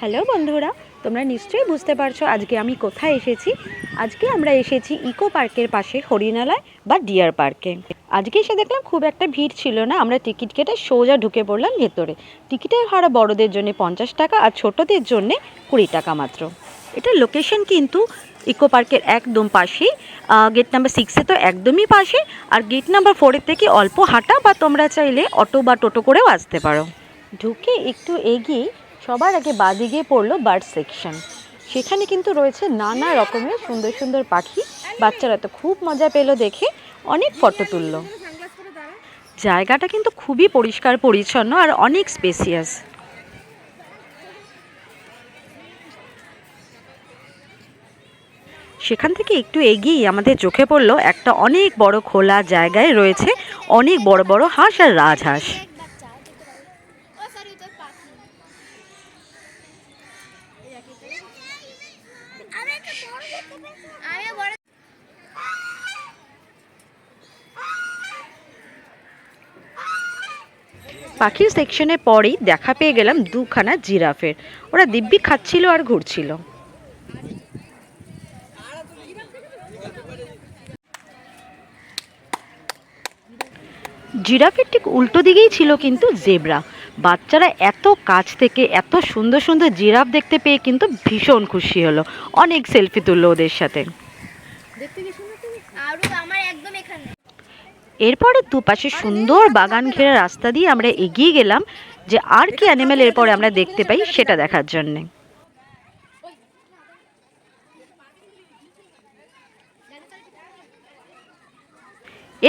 Hello বন্ধুরা, তোমরা নিশ্চয়ই বুঝতে পারছ আজকে আমি কোথায় এসেছি। আজকে আমরা এসেছি ইকো পার্কের পাশে, হরিণালয় বা ডিয়ার পার্কে। আজকে এসে দেখলাম খুব একটা ভিড় ছিল না, আমরা টিকিট কেটে সোজা ঢুকে পড়লাম ভেতরে। টিকিটের ভাড়া বড়দের জন্য পঞ্চাশ টাকা আর ছোটদের জন্য কুড়ি টাকা মাত্র। এটা লোকেশন কিন্তু ইকো পার্কের একদম পাশেই। গেট নাম্বার সিক্সে তো একদমই পাশে আর গেট নাম্বার ফোরের থেকে অল্প হাঁটা বা তোমরা চাইলে অটো বা টোটো করেও আসতে পারো। ঢুকে একটু এগিয়ে সবার আগে বাদিকে পড়ল বার্ড সেকশন সেখানে কিন্তু রয়েছে নানা রকমের সুন্দর সুন্দর পাখি। বাচ্চারা তো খুব মজা পেল দেখে। অনেক ফটো তুললো। জায়গাটা কিন্তু খুবই পরিষ্কার পরিচ্ছন্ন আর অনেক স্পেসিয়াস সেখান থেকে একটু এগিয়ে আমাদের চোখে পড়ল একটা অনেক বড় খোলা জায়গায় রয়েছে অনেক বড় বড় হাঁস আর রাজহাঁস। পাখির সেকশনে পরেই দেখা পেয়ে গেলাম দুখানা জিরাফের। ওরা দিব্যি খাচ্ছিল আর ঘুরছিল। জিরাফের ঠিক উল্টো দিকেই ছিল কিন্তু জেব্রা। বাচ্চারা এত কাছ থেকে এত সুন্দর সুন্দর জিরাফ দেখতে পেয়ে কিন্তু ভীষণ খুশি হলো। অনেক সেলফি তুললো ওদের সাথে। এরপরে দুপাশে সুন্দর বাগান ঘেরা রাস্তা দিয়ে আমরা এগিয়ে গেলাম যে আর কি অ্যানিমেল এরপরে আমরা দেখতে পাই সেটা দেখার জন্যে।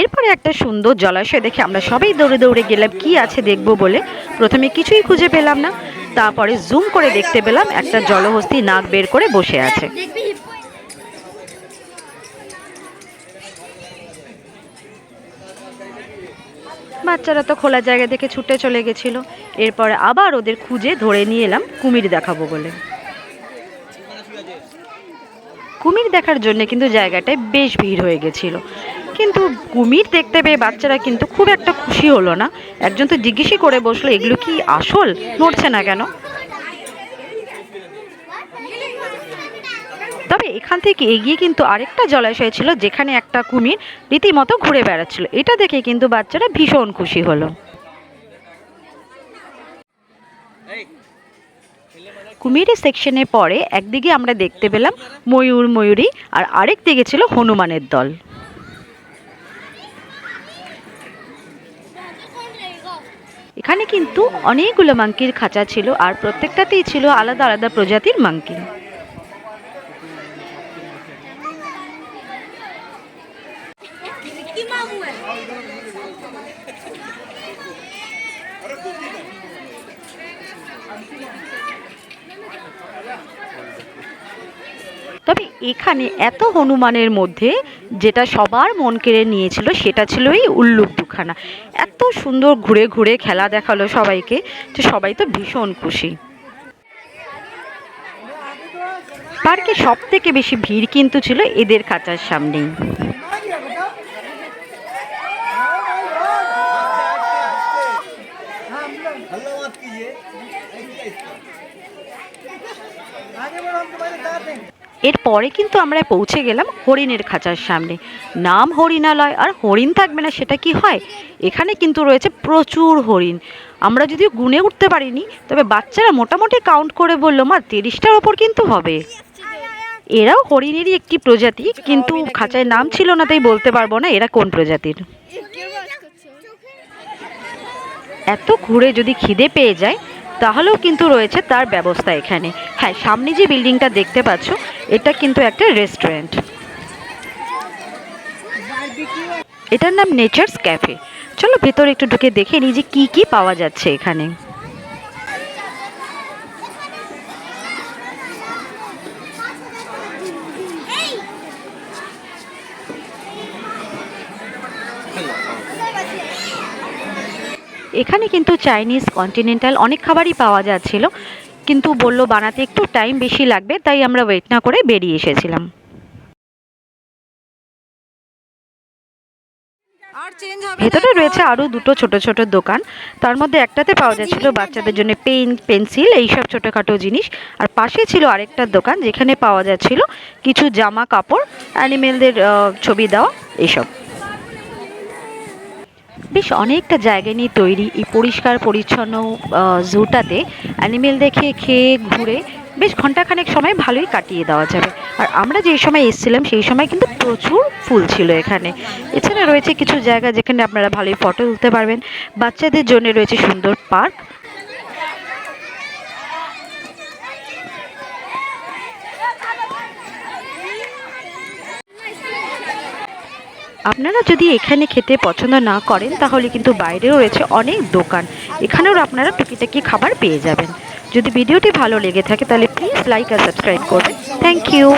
এরপরে একটা সুন্দর জলাশয় দেখে আমরা সবাই দৌড়ে দৌড়ে গেলাম, কি আছে দেখব বলে। প্রথমে কিছুই খুঁজে পেলাম না, তারপরে জুম করে দেখতে পেলাম একটা জলহস্তি নাক বের করে বসে আছে। বাচ্চারা তো খোলা জায়গা থেকে ছুটে চলে গেছিল। এরপরে আবার ওদের খুঁজে ধরে নিয়ে এলাম কুমির দেখাবো বলে। কুমির দেখার জন্য কিন্তু জায়গাটায় বেশ ভিড় হয়ে গেছিল। কিন্তু কুমির দেখতে পেয়ে বাচ্চারা কিন্তু খুব একটা খুশি হলো না। একজন তো জিজ্ঞেসই করে বসল, এগুলো কি আসল? নড়ছে না কেন? তবে এখান থেকে এগিয়ে কিন্তু আরেকটা জলাশয় ছিল, যেখানে একটা কুমির রীতিমতো ঘুরে বেড়াচ্ছিল। এটা দেখে কিন্তু বাচ্চারা ভীষণ খুশি হলো। কুমিরের সেকশনে পরে একদিকে আমরা দেখতে পেলাম ময়ূর ময়ূরী, আর আরেক দিকে ছিল হনুমানের দল। এখানে কিন্তু অনেকগুলো মাংকির খাঁচা ছিল আর প্রত্যেকটাতেই ছিল আলাদা আলাদা প্রজাতির মাংকি। তবে এখানে এত হনুমানের মধ্যে যেটা সবার মন কেড়ে নিয়েছিল সেটা ছিল এই উল্লুক দুখানা এত সুন্দর ঘুরে ঘুরে খেলা দেখাল সবাইকে যে সবাই তো ভীষণ খুশি। পার্কে সব থেকে বেশি ভিড় কিন্তু ছিল এদের খাঁচার সামনেই। এরপরে কিন্তু আমরা পৌঁছে গেলাম হরিণের খাঁচার সামনে। নাম হরিণালয়, আর হরিণ থাকবে না, সেটা কি হয়? এখানে কিন্তু রয়েছে প্রচুর হরিণ। আমরা যদিও গুনে উঠতে পারিনি, তবে বাচ্চারা মোটামুটি কাউন্ট করে বলল, মা, তিরিশটার ওপর কিন্তু হবে। এরাও হরিণেরই একটি প্রজাতি, কিন্তু খাঁচায় নাম ছিল না, তাই বলতে পারব না এরা কোন প্রজাতির। এত ঘুরে যদি খিদে পেয়ে যায় তাহলেও কিন্তু রয়েছে তার ব্যবস্থা এখানে। হ্যাঁ সামনে যে বিল্ডিংটা দেখতে পাচ্ছ, এটা কিন্তু একটা রেস্টুরেন্ট এটার নাম নেচার্স ক্যাফে চলো ভেতরে একটু ঢুকে দেখে নিই যে কী কী পাওয়া যাচ্ছে এখানে। এখানে কিন্তু চাইনিজ কন্টিনেন্টাল অনেক খাবারই পাওয়া যাচ্ছিল কিন্তু বলল বানাতে একটু টাইম বেশি লাগবে তাই আমরা ওয়েট না করে বেরিয়ে এসেছিলাম। ভেতরে রয়েছে আরও দুটো ছোট ছোট দোকান তার মধ্যে একটাতে পাওয়া যাচ্ছিল বাচ্চাদের জন্য পেন পেন্সিল এইসব ছোটোখাটো জিনিস আর পাশে ছিল আরেকটা দোকান যেখানে পাওয়া যাচ্ছিল কিছু জামা কাপড় অ্যানিমেলদের ছবি দেওয়া এইসব। বেশ অনেকটা জায়গা নিয়ে তৈরি এই পরিষ্কার পরিচ্ছন্ন জুটাতে অ্যানিমেল দেখে খেয়ে ঘুরে বেশ ঘন্টাখানেক সময় ভালোই কাটিয়ে দেওয়া যাবে। আর আমরা যে সময় এসেছিলাম সেই সময় কিন্তু প্রচুর ফুল ছিল এখানে। এছাড়া রয়েছে কিছু জায়গা যেখানে আপনারা ভালোই ফটো তুলতে পারবেন। বাচ্চাদের জন্য রয়েছে সুন্দর পার্ক আপনারা যদি এখানে খেতে পছন্দ না করেন, তাহলে কিন্তু বাইরেও রয়েছে অনেক দোকান। এখানেও আপনারা টুকিটাকি খাবার পেয়ে যাবেন। যদি ভিডিওটি ভালো লেগে থাকে, তাহলে প্লিজ লাইক আর সাবস্ক্রাইব করবেন। Thank you